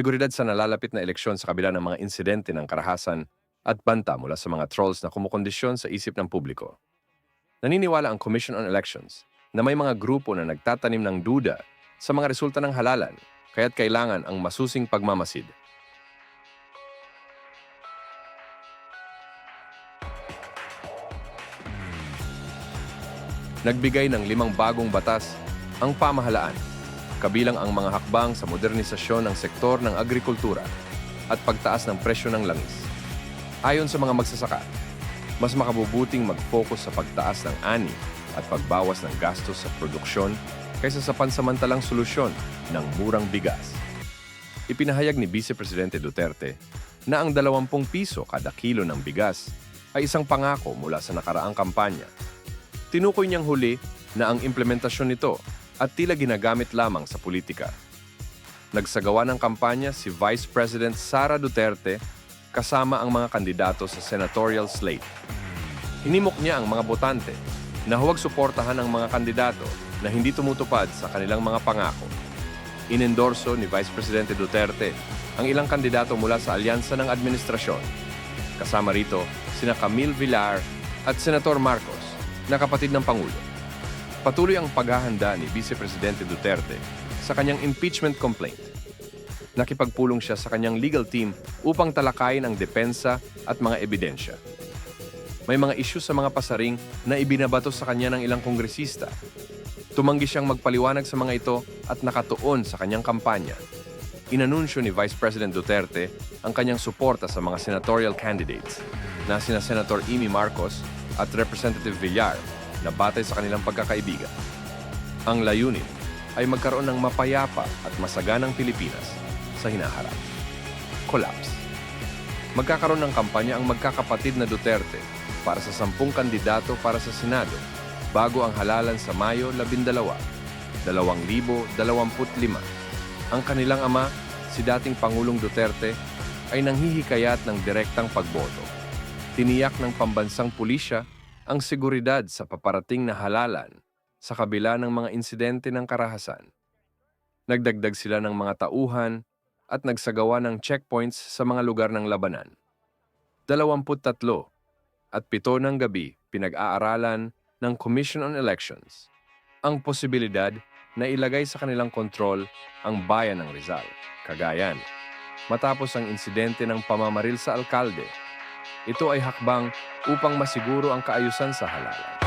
seguridad sa nalalapit na eleksyon sa kabila ng mga insidente ng karahasan at banta mula sa mga trolls na kumukondisyon sa isip ng publiko. Naniniwala ang Commission on Elections na may mga grupo na nagtatanim ng duda sa mga resulta ng halalan, kaya't kailangan ang masusing pagmamasid. Nagbigay ng limang bagong batas ang pamahalaan, kabilang ang mga hakbang sa modernisasyon ng sektor ng agrikultura at pagtaas ng presyo ng langis. Ayon sa mga magsasaka, mas makabubuting mag-focus sa pagtaas ng ani at pagbawas ng gastos sa produksyon kaysa sa pansamantalang solusyon ng murang bigas. Ipinahayag ni Vice Presidente Duterte na ang 20 piso kada kilo ng bigas ay isang pangako mula sa nakaraang kampanya. Tinukoy niyang huli na ang implementasyon nito at tila ginagamit lamang sa politika. Nagsagawa ng kampanya si Vice President Sara Duterte kasama ang mga kandidato sa senatorial slate. Hinimok niya ang mga botante na huwag suportahan ang mga kandidato na hindi tumutupad sa kanilang mga pangako. Inendorso ni Vice Presidente Duterte ang ilang kandidato mula sa alyansa ng administrasyon. Kasama rito sina Camille Villar at Senator Marcos na kapatid ng Pangulo. Patuloy ang paghahanda ni Vice Presidente Duterte sa kanyang impeachment complaint. Nakipagpulong siya sa kanyang legal team upang talakayin ang depensa at mga ebidensya. May mga isyu sa mga pasaring na ibinabato sa kanya ng ilang kongresista. Tumanggi siyang magpaliwanag sa mga ito at nakatuon sa kanyang kampanya. Inanunsyo ni Vice President Duterte ang kanyang suporta sa mga senatorial candidates na sina Senator Amy Marcos at Representative Villar na batay sa kanilang pagkakaibigan. Ang layunin ay magkaroon ng mapayapa at masaganang Pilipinas sa hinaharap. Collapse. Magkakaroon ng kampanya ang magkakapatid na Duterte para sa sampung kandidato para sa Senado bago ang halalan sa Mayo 12, 2025. Ang kanilang ama, si dating Pangulong Duterte, ay nanghihikayat ng direktang pagboto. Tiniyak ng pambansang pulisya ang seguridad sa paparating na halalan sa kabila ng mga insidente ng karahasan. Nagdagdag sila ng mga tauhan at nagsagawa ng checkpoints sa mga lugar ng labanan. 23 at 7 ng gabi pinag-aaralan ng Commission on Elections ang posibilidad na ilagay sa kanilang kontrol ang bayan ng Rizal, Cagayan. Matapos ang insidente ng pamamaril sa alkalde, ito ay hakbang upang masiguro ang kaayusan sa halalan.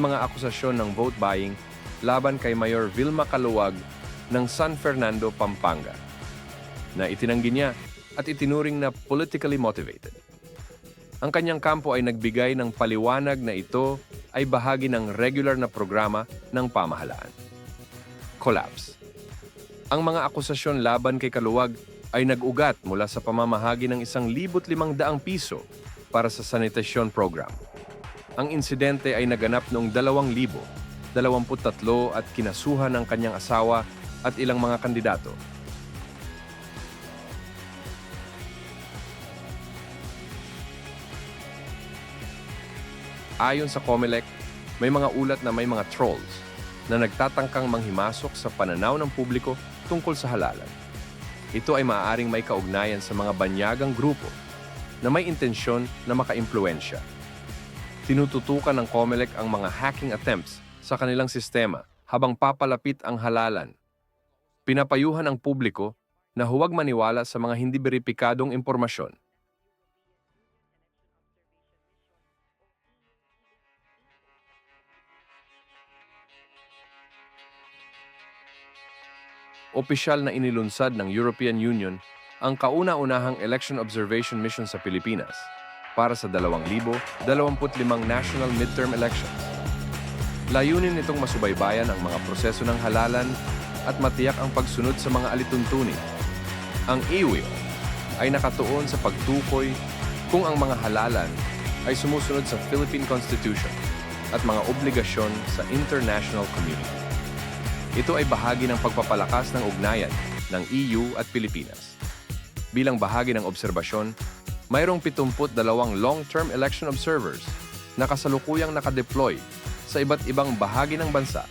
Mga akusasyon ng vote buying laban kay Mayor Vilma Caluwag ng San Fernando, Pampanga, na itinanggi niya at itinuring na politically motivated. Ang kanyang kampo ay nagbigay ng paliwanag na ito ay bahagi ng regular na programa ng pamahalaan. Collapse. Ang mga akusasyon laban kay Kaluwag ay nag-ugat mula sa pamamahagi ng isang libot limang daang piso para sa sanitation program. Ang insidente ay naganap noong 2000, 23 at kinasuhan ng kanyang asawa at ilang mga kandidato. Ayon sa COMELEC, may mga ulat na may mga trolls na nagtatangkang manghimasok sa pananaw ng publiko tungkol sa halalan. Ito ay maaaring may kaugnayan sa mga banyagang grupo na may intensyon na makaimpluensya tinututukan ng COMELEC ang mga hacking attempts sa kanilang sistema habang papalapit ang halalan. Pinapayuhan ang publiko na huwag maniwala sa mga hindi beripikadong impormasyon. Opisyal na inilunsad ng European Union ang kauna-unahang election observation mission sa Pilipinas para sa 2025 national midterm elections. Layunin nitong masubaybayan ang mga proseso ng halalan at matiyak ang pagsunod sa mga alituntunin. Ang EWIO ay nakatuon sa pagtukoy kung ang mga halalan ay sumusunod sa Philippine Constitution at mga obligasyon sa international community. Ito ay bahagi ng pagpapalakas ng ugnayan ng EU at Pilipinas. Bilang bahagi ng obserbasyon, mayroong 72 long-term election observers na kasalukuyang nakadeploy sa iba't ibang bahagi ng bansa.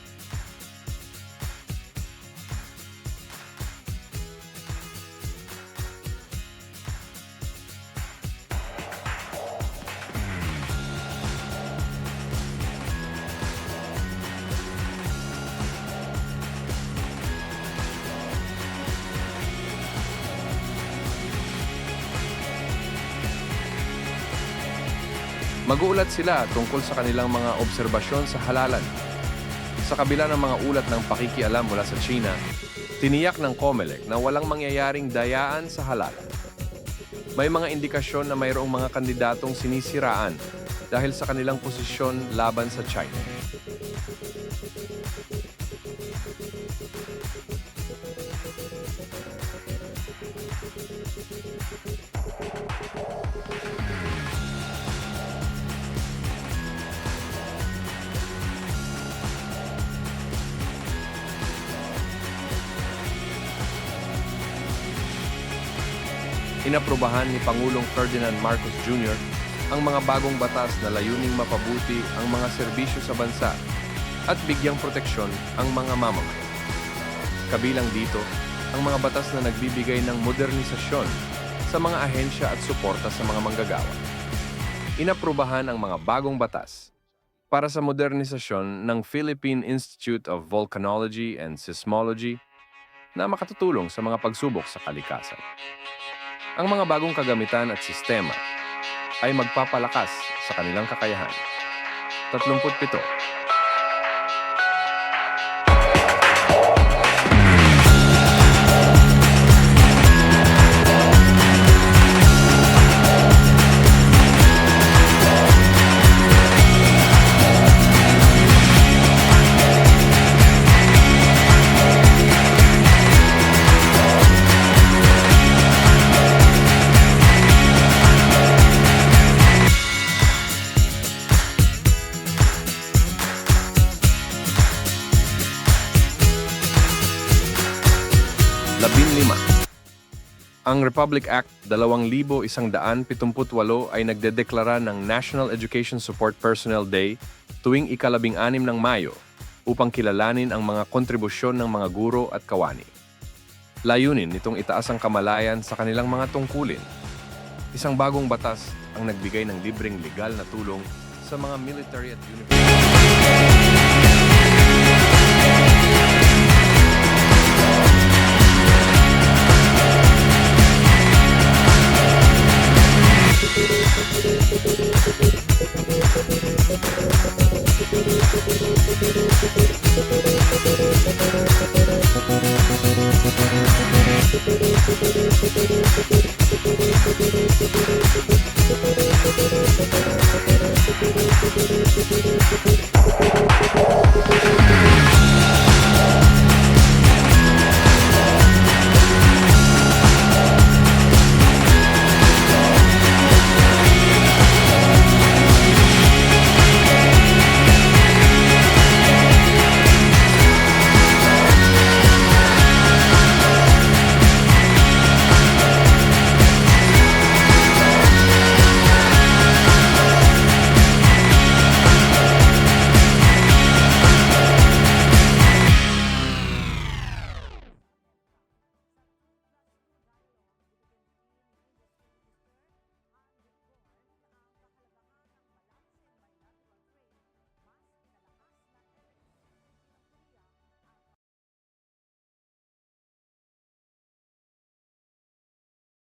Mag-uulat sila tungkol sa kanilang mga obserbasyon sa halalan. Sa kabila ng mga ulat ng pakikialam mula sa China, tiniyak ng COMELEC na walang mangyayaring dayaan sa halalan. May mga indikasyon na mayroong mga kandidatong sinisiraan dahil sa kanilang posisyon laban sa China. Inaprubahan ni Pangulong Ferdinand Marcos Jr. ang mga bagong batas na layuning mapabuti ang mga serbisyo sa bansa at bigyang proteksyon ang mga mamamayan. Kabilang dito, ang mga batas na nagbibigay ng modernisasyon sa mga ahensya at suporta sa mga manggagawa. Inaprubahan ang mga bagong batas para sa modernisasyon ng Philippine Institute of Volcanology and Seismology na makatutulong sa mga pagsubok sa kalikasan. Ang mga bagong kagamitan at sistema ay magpapalakas sa kanilang kakayahan. 37. Labinlima. Ang Republic Act 2178 ay nagdedeklara ng National Education Support Personnel Day tuwing ikalabing anim ng Mayo upang kilalanin ang mga kontribusyon ng mga guro at kawani. Layunin nitong itaas ang kamalayan sa kanilang mga tungkulin. Isang bagong batas ang nagbigay ng libreng legal na tulong sa mga military at university.